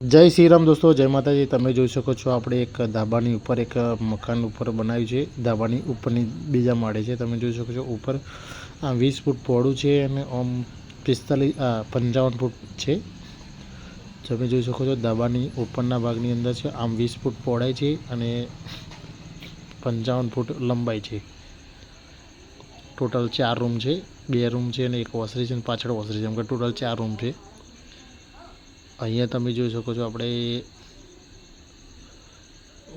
જય શ્રી રામ દોસ્તો, જય માતાજી. તમે જોઈ શકો છો આપણે એક ધાબાની ઉપર એક મકાન ઉપર બનાવ્યું છે. ધાબાની ઉપરની બીજા માળે છે. તમે જોઈ શકો છો ઉપર આ વીસ ફૂટ પહોળું છે અને ઓમ પિસ્તાલીસ પંચાવન ફૂટ છે. તમે જોઈ શકો છો ધાબાની ઉપરના ભાગની અંદર છે. આમ વીસ ફૂટ પહોળાઈ છે અને પંચાવન ફૂટ લંબાઈ છે. ટોટલ ચાર રૂમ છે, બે રૂમ છે અને એક વોશરી છે અને પાછળ વોશરી છે એમ કે ટોટલ ચાર રૂમ છે. અહીંયા તમે જોઈ શકો છો આપણે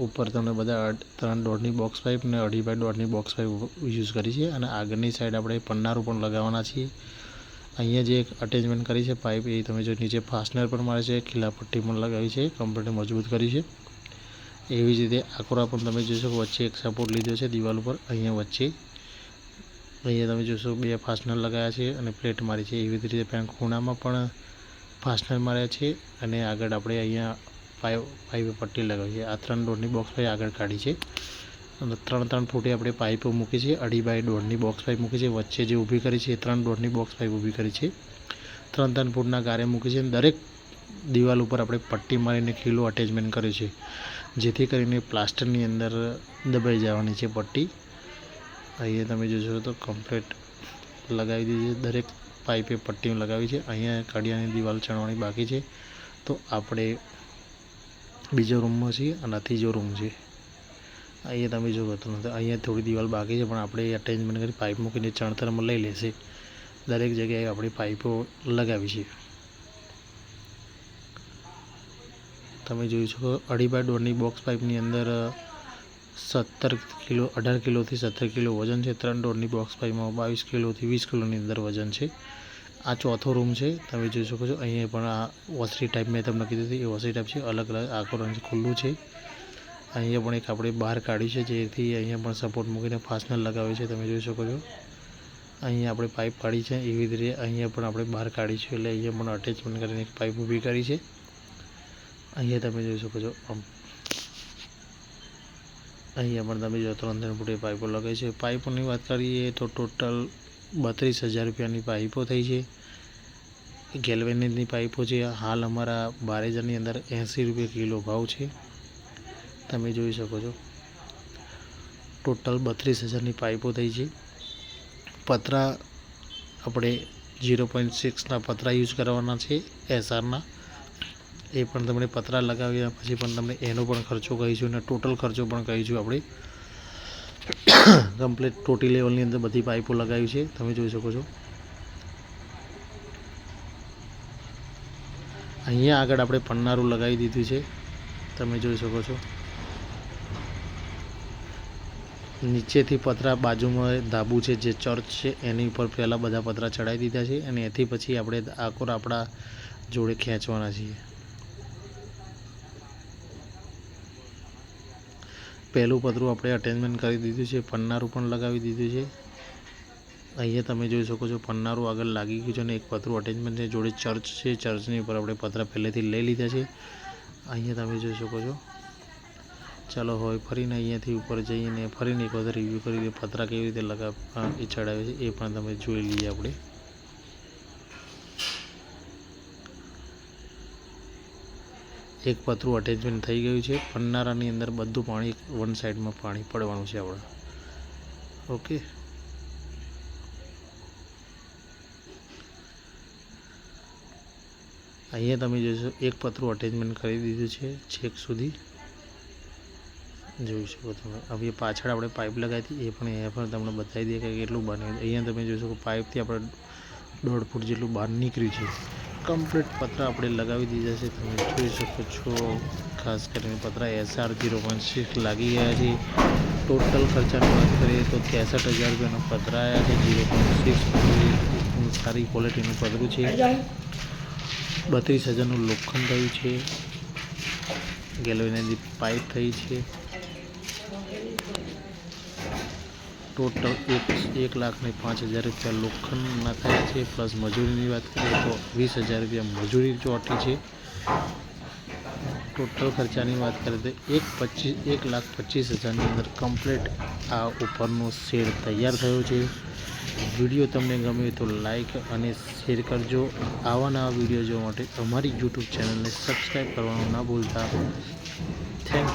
ઉપર તમને બધા ત્રણ દોઢની બોક્સ પાઇપ ને અઢી બાય દોઢની બોક્સ પાઇપ યુઝ કરી છે અને આગળની સાઈડ આપણે પન્નારું પણ લગાવવાના છીએ. અહીંયા જે એક અટેચમેન્ટ કરી છે પાઇપ એ તમે જો નીચે ફાસ્ટનર પણ મારે છે, ખીલાપટ્ટી પણ લગાવી છે કમ્પ્લીટ મજબૂત કરી છે. એવી જ રીતે આકોરા પણ તમે જોઈ શકો, વચ્ચે એક સપોર્ટ લીધો છે દિવાલ ઉપર, અહીંયા વચ્ચે. અહીંયા તમે જોશો બે ફાસ્ટનર લગાવ્યા છે અને પ્લેટ મારી છે. એવી જ રીતે પેન ખૂણામાં પણ ફાસ્ટનર માર્યા છે અને આગળ આપણે અહીંયા પાઇપ પાઇપ પટ્ટી લગાવી છે આ ત્રણ દોઢની બોક્સ પાઇપ આગળ કાઢી છે. અને ત્રણ ત્રણ ફૂટે આપણે પાઇપો મૂકી છે. અઢી બાય દોઢની બોક્સ પાઇપ મૂકી છે. વચ્ચે જે ઊભી કરી છે એ ત્રણ દોઢની બોક્સ પાઇપ ઊભી કરી છે. ત્રણ ત્રણ ફૂટના ગારે મૂકી છે અને દરેક દિવાલ ઉપર આપણે પટ્ટી મારીને ખીલો અટેચમેન્ટ કર્યું છે. જેથી કરીને પ્લાસ્ટરની અંદર દબાઈ જવાની છે પટ્ટી. અહીંયા તમે જોશો તો કમ્પ્લીટ લગાવી દીધી છે દરેક પાઇપે પટ્ટીઓ લગાવી છે. અહીંયા કાઢિયાની દિવાલ ચણવાની બાકી છે. તો આપણે બીજો રૂમમાં છીએ અને આ ત્રીજો રૂમ છે. અહીંયા તમે જોવો તો અહીંયા થોડી દિવાલ બાકી છે, પણ આપણે અટેચમેન્ટ કરી પાઇપ મૂકીને ચણતરમાં લઈ લેશે. દરેક જગ્યાએ આપણે પાઇપો લગાવી છે. તમે જોઈ શકો અઢી બાય દોઢની બોક્સ પાઇપની અંદર સત્તર કિલો, અઢાર કિલોથી સત્તર કિલો વજન છે. ત્રણ ડોરની બોક્સ પાઇપમાં બાવીસ કિલોથી વીસ કિલોની અંદર વજન છે. આ ચોથો રૂમ છે. તમે જોઈ શકો છો. અહીંયા પણ આ ઓસરી ટાઈપ મેં તમને કીધું હતું. એ ઓસરી ટાઈપ છે. અલગ અલગ આખો રંગ ખુલ્લું છે. અહીંયા પણ એક આપણે બહાર કાઢ્યું છે, જેથી અહીંયા પણ સપોર્ટ મૂકીને ફાસ્ટનર લગાવ્યું છે. તમે જોઈ શકો છો. અહીંયા આપણે પાઇપ કાઢી છે. એવી રીતે અહીંયા પણ આપણે બહાર કાઢી છે. એટલે અહીંયા પણ અટેચમેન્ટ કરીને એક પાઇપ ઊભી કરી છે. અહીંયા તમે જોઈ શકો છો. અહીંયા પણ તમે જો ત્રણ ત્રણ ફૂટે પાઇપો લગાવી છે. પાઇપોની વાત કરીએ તો ટોટલ બત્રીસ હજાર રૂપિયાની પાઇપો થઈ છે. ગેલ્વેનિકની પાઇપો છે. હાલ અમારા બાર હજારની અંદર એંસી રૂપિયા કિલો ભાવ છે. તમે જોઈ શકો છો. ટોટલ બત્રીસ હજારની પાઇપો થઈ છે. પતરા આપણે ઝીરો પોઈન્ટ સિક્સના પતરા યુઝ કરવાના છે, એસઆરના. એ પણ તમને પતરા લગાવ્યા, પછી પણ તમને એનો પણ ખર્ચો કહીશું અને ટોટલ ખર્ચો પણ કહીશું આપણે. કમ્પ્લીટ ટોટી લેવલની અંદર બધી પાઇપો લગાવી છે, તમે જોઈ શકો છો. અહીંયા આગળ આપણે પન્નારું લગાવી દીધું છે, તમે જોઈ શકો છો. નીચેથી પતરા બાજુમાં ધાબુ છે જે ચર્ચ છે, એની ઉપર પહેલાં બધા પતરા ચડાવી દીધા છે અને એથી પછી આપણે આકોર આપણા જોડે ખેંચવાના છીએ. પહેલું પતરું આપણે અટેચમેન્ટ કરી દીધું છે, પન્નારું પણ લગાવી દીધું છે. અહીંયા તમે જોઈ શકો છો પન્નારું આગળ લાગી ગયું છે અને એક પતરું અટેચમેન્ટ છે, જોડે ચર્ચ છે ચર્ચની ઉપર આપણે પતરા પહેલેથી લઈ લીધા છે. અહીંયા તમે જોઈ શકો છો. ચાલો હવે ફરીને અહીંયાથી ઉપર જઈને ફરીને એક વખત રિવ્યૂ કરીને પતરા કેવી રીતે લગાવ એ ચડાવે છે, એ પણ તમે જોઈ લઈએ આપણે. એક પતરું અટેચમેન્ટ થઈ ગયું છે. પન્નારાની અંદર બધું પાણી વન સાઈડમાં પાણી પડવાનું છે આપણે. ઓકે અહીંયા તમે જોશો, એક પતરું અટેચમેન્ટ કરી દીધું છે, છેક સુધી. જોઈ શકો તમે. હવે પાછળ આપણે પાઇપ લગાવી હતી, એ પણ એ પણ તમને બતાવી દઈએ કે કેટલું બને અહીંયા તમે જોઈ શકો પાઇપથી આપણે દોઢ ફૂટ જેટલું બહાર નીકળ્યું છે. કમ્પ્લીટ પતરા આપણે લગાવી દીધા છે. તમે જોઈ શકો છો, ખાસ કરીને પતરા એસઆર જીરો વન સિક્સ લાગી ગયા છે. ટોટલ ખર્ચાની વાત કરીએ તો ત્રેસઠ હજાર રૂપિયાનો પતરા આવ્યા છે. જીરો પોઈન્ટ સિક્સ સારી ક્વોલિટીનું પતરું છે. બત્રીસ હજારનું લોખંડ થયું છે. ગેલોવેનેની પાઇપ થઈ છે. ટોટલ એક એક લાખ ને પાંચ હજાર રૂપિયા લોખંડના થયા છે, પ્લસ મજૂરીની વાત કરીએ તો વીસ હજાર રૂપિયા મજૂરી ચોટી છે. ટોટલ ખર્ચાની વાત કરીએ તો એક પચીસ એક લાખ પચીસ હજારની અંદર કમ્પ્લીટ આ ઉપરનો શેડ તૈયાર થયો છે. વીડિયો તમને ગમે તો લાઈક અને શેર કરજો. આવા નવા વીડિયો જોવા માટે અમારી યુટ્યુબ ચેનલને સબસ્ક્રાઈબ કરવાનું ના ભૂલતા. થેન્ક